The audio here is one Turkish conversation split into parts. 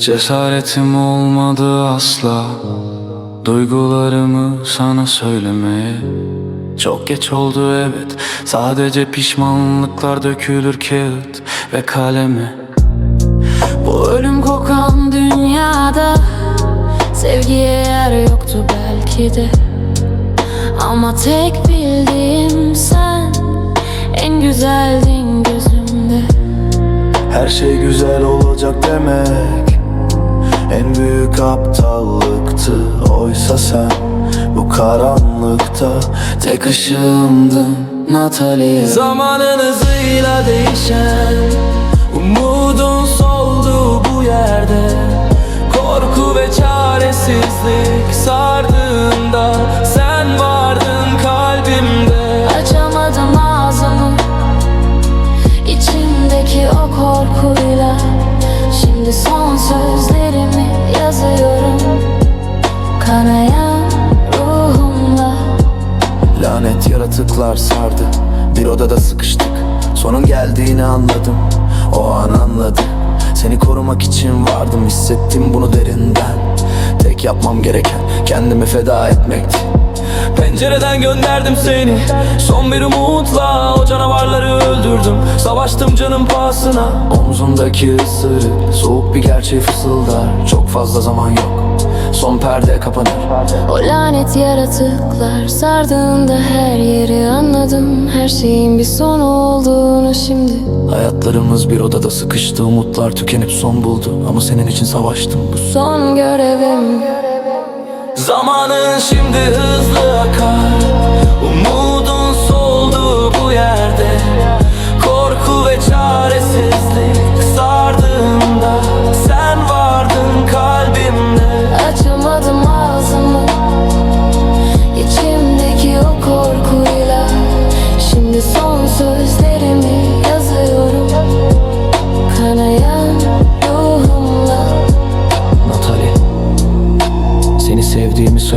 Cesaretim olmadı asla. Duygularımı sana söylemeye. Çok geç oldu evet. Sadece pişmanlıklar dökülür kağıt ve kaleme. Bu ölüm kokan dünyada Sevgiye yer yoktu belki de. Ama tek bildiğim sen En güzeldin Her şey güzel olacak demek. En büyük aptallıktı Oysa sen. Bu karanlıkta Tek ışığımdın Natalie Zamanın hızıyla değişen Umudun soldu sözlerimi yazıyorum. Kanayan ruhumla. Lanet yaratıklar sardı. Bir odada sıkıştık. Sonun geldiğini anladım. O an anladım Seni korumak için vardım. Hissettim bunu derinden. Tek yapmam gereken Kendimi feda etmekti Pencereden gönderdim seni. Son bir umutla O canavarları öldürdüm. Savaştım canım pahasına. Omzumdaki ısırık Soğuk bir gerçeği fısıldar. Çok fazla zaman yok. Son perde kapanır. O lanet yaratıklar sardığında her yeri anladım. Her şeyin bir sonu olduğunu şimdi. Hayatlarımız bir odada sıkıştı Umutlar tükenip son buldu. Ama senin için savaştım. Bu Son görevim Zamanın şimdi hızlı akar. Umudun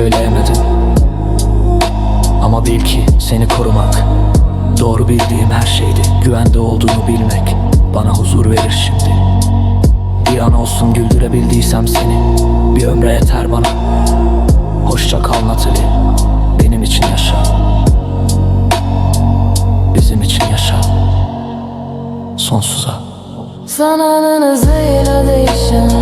söyleyemedim. Ama bil ki seni korumak Doğru bildiğim her şeydi. Güvende olduğunu bilmek Bana huzur verir şimdi. Bir an olsun güldürebildiysem seni Bir ömre yeter bana. Hoşça kal Natalie Benim için yaşa. Bizim için yaşa. Sonsuza. Zamanın hızıyla değişen